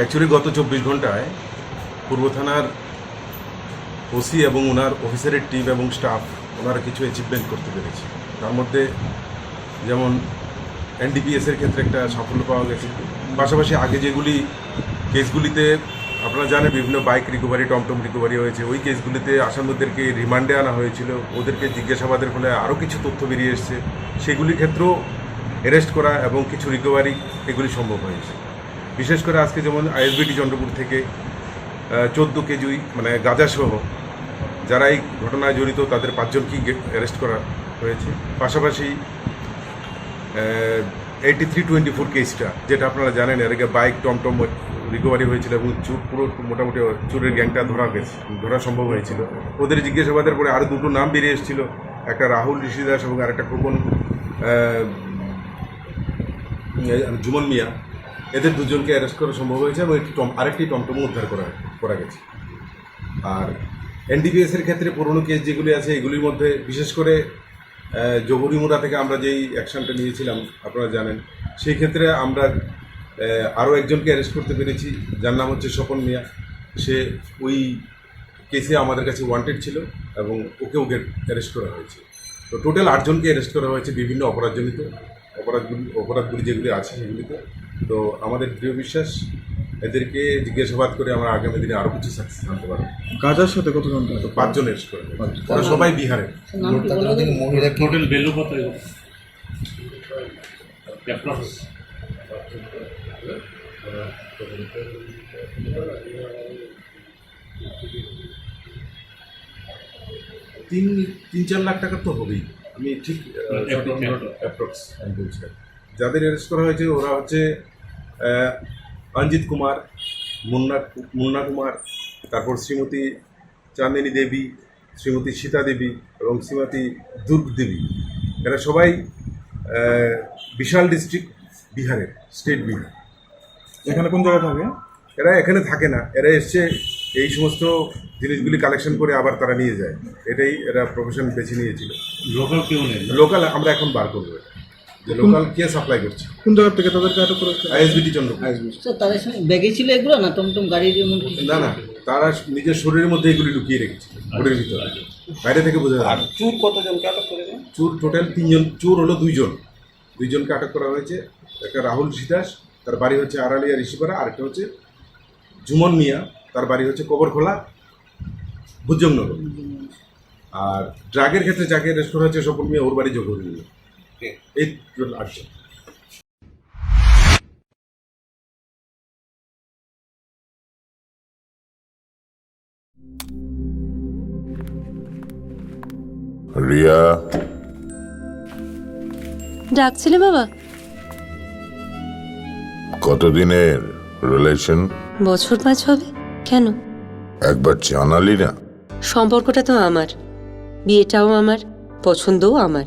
Actually গত চব্বিশ ঘন্টায় পূর্ব থানার ওসি এবং ওনার অফিসারের টিম এবং স্টাফ ওনারা কিছু অ্যাচিভমেন্ট করতে পেরেছে। তার মধ্যে যেমন এনডিপিএসের ক্ষেত্রে একটা সাফল্য পাওয়া গেছে। পাশাপাশি আগে যেগুলি কেসগুলিতে আপনারা জানেন, বিভিন্ন বাইক রিকভারি টমটম রিকভারি হয়েছে। ওই কেসগুলিতে আসামিদেরকে রিমান্ডে আনা হয়েছিল। ওদেরকে জিজ্ঞাসাবাদের ফলে আরও কিছু তথ্য বেরিয়ে এসছে। সেগুলির ক্ষেত্রেও অ্যারেস্ট করা এবং কিছু রিকভারি এগুলি সম্ভব হয়েছে। বিশেষ করে আজকে যেমন আইএসবিটি চন্দ্রপুর থেকে চোদ্দ কেজি মানে গাঁজাসহ যারা এই ঘটনায় জড়িত, তাদের পাঁচজনকেই অ্যারেস্ট করা হয়েছে। পাশাপাশি এইটি থ্রি টোয়েন্টি ফোর কেসটা যেটা আপনারা জানেন, এর আগে বাইক টমটম রিকভারি হয়েছিল এবং চুর, পুরো মোটামুটি চুরের গ্যাংটা ধরা গেছে, ধরা সম্ভব হয়েছিল। ওদের জিজ্ঞাসাবাদের পরে আরও দুটো নাম বেরিয়ে এসেছিল, একটা রাহুল ঋষিদাস এবং আরেকটা খোকন জুমন মিয়া। এদের দুজনকে অ্যারেস্ট করা সম্ভব হয়েছে এবং একটি আরেকটি টমটম উদ্ধার করা করা গেছে। আর এনডিপিএস এর ক্ষেত্রে পুরনো কেস যেগুলি আছে, এগুলির মধ্যে বিশেষ করে জহুরিমুড়া থেকে আমরা যেই অ্যাকশনটা নিয়েছিলাম, আপনারা জানেন, সেই ক্ষেত্রে আমরা আরও একজনকে অ্যারেস্ট করতে পেরেছি, যার নাম হচ্ছে স্বপন মিয়া। সে ওই কেসে আমাদের কাছে ওয়ান্টেড ছিল এবং ওকে ওকে অ্যারেস্ট করা হয়েছে। তো টোটাল আটজনকে অ্যারেস্ট করা হয়েছে বিভিন্ন অপরাধজনিত, অপরাধগুলি অপরাধগুলি যেগুলি আছে সেগুলিতে। তো আমাদের প্রিয় বিশ্বাস এদেরকে জিজ্ঞাসাবাদ করে আমরা আগামী দিনে আরও কিছু সাকসেস আনতে পারব। গাজার সাথে কতজন তো পাঁচজন অ্যারেস্ট করা ওরা সবাই বিহারে। মহিলা টোটাল ভ্যালু কত তিন তিন চার লাখ টাকা তো হবেই। আমি ঠিক অ্যাপ্রক্স আমি বলছি। যাদের অ্যারেস্ট করা হয়েছে ওরা হচ্ছে অঞ্জিত কুমার মুন্না মুন্না কুমার তারপর শ্রীমতী চাঁদিনী দেবী শ্রীমতী সীতা দেবী এবং শ্রীমতী দুর্গ দেবী। এরা সবাই বিশাল ডিস্ট্রিক্ট বিহারের স্টেট বিহার। এখানে কোন জায়গায় থাকে? এরা এখানে থাকে না। এরা এসছে এই সমস্ত জিনিসগুলি কালেকশন করে আবার তারা নিয়ে যায়। এটাই এরা প্রফেশন বেছে নিয়েছিল। লোকাল কেউ নেই। লোকাল আমরা এখন বার করব। এটা। যে লোকাল কে সাপ্লাই করছে। কোন জায়গা থেকে তাদেরকে আটক করেছে আইএসবিটি চন্দ্রপুর। স্যার তাদের সঙ্গে ব্যাগে ছিল এগুলো না? টমটম গাড়ির এমন না না তারা নিজের শরীরের মধ্যে এগুলি লুকিয়ে রেখেছে ঘরের ভিতরে। বাইরে থেকে বোঝা যায় না। চুর কতজনকে আটক করেছে চোর টোটাল তিনজন চোর হলো দুইজন। দুইজনকে আটক করা হয়েছে। একটা রাহুল সিদাস তার বাড়ি হচ্ছে আড়ালিয়া ঋষিপাড়া। আরেকটা হচ্ছে জুমন মিয়া তার বাড়ি হচ্ছে কবরখোলা ভুজংনগর আর ড্রাগের ক্ষেত্রে যাকে করা হচ্ছে সকল মিয়া ওর বাড়ি জগরি মিয়া এই টোটাল আটজন রিয়া ডাকছিলে বাবা কতদিনের রিলেশন বছর পাঁচ হবে কেন একবার জানালি না সম্পর্কটা তো আমার বিয়েটাও আমার পছন্দও আমার